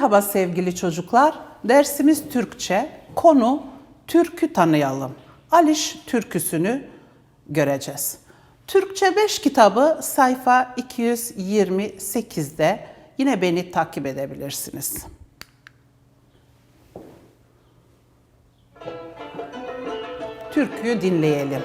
Merhaba sevgili çocuklar. Dersimiz Türkçe. Konu türkü tanıyalım. Aliş türküsünü göreceğiz. Türkçe 5 kitabı sayfa 228'de yine beni takip edebilirsiniz. Türküyü dinleyelim.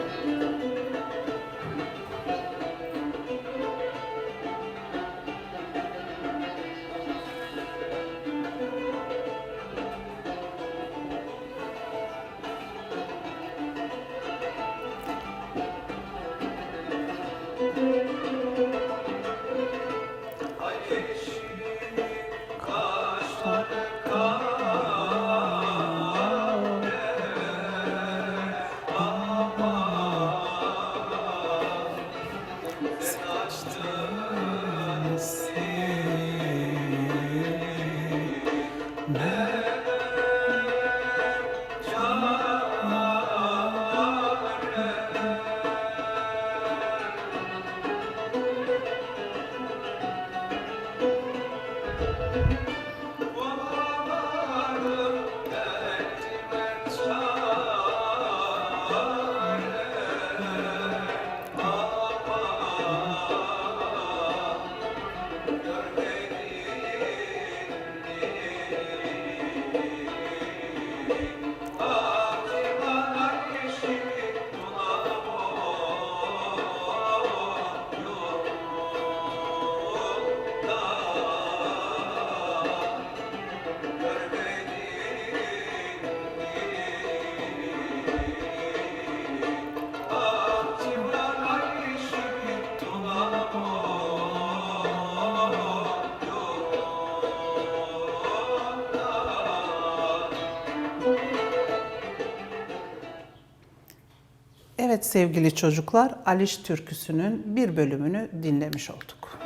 Evet sevgili çocuklar, Aliş türküsünün bir bölümünü dinlemiş olduk.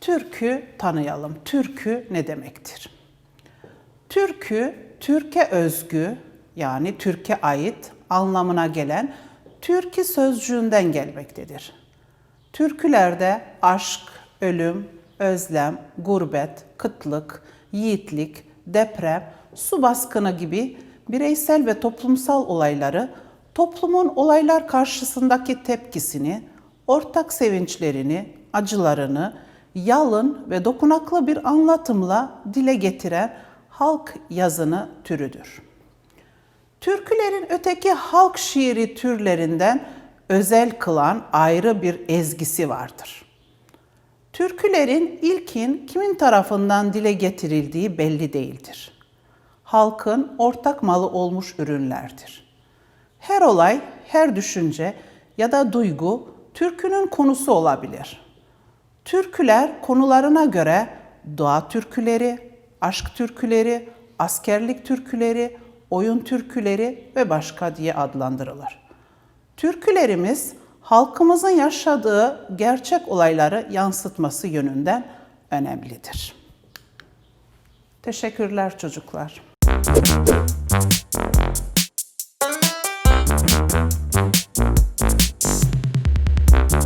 Türkü tanıyalım. Türkü ne demektir? Türkü, Türkiye özgü yani Türkiye ait anlamına gelen türkü sözcüğünden gelmektedir. Türkülerde aşk, ölüm, özlem, gurbet, kıtlık, yiğitlik, deprem, su baskını gibi bireysel ve toplumsal olayları toplumun olaylar karşısındaki tepkisini, ortak sevinçlerini, acılarını yalın ve dokunaklı bir anlatımla dile getiren halk yazını türüdür. Türkülerin öteki halk şiiri türlerinden özel kılan ayrı bir ezgisi vardır. Türkülerin ilkin kimin tarafından dile getirildiği belli değildir. Halkın ortak malı olmuş ürünlerdir. Her olay, her düşünce ya da duygu türkünün konusu olabilir. Türküler konularına göre doğa türküleri, aşk türküleri, askerlik türküleri, oyun türküleri ve başka diye adlandırılır. Türkülerimiz halkımızın yaşadığı gerçek olayları yansıtması yönünden önemlidir. Teşekkürler çocuklar. Música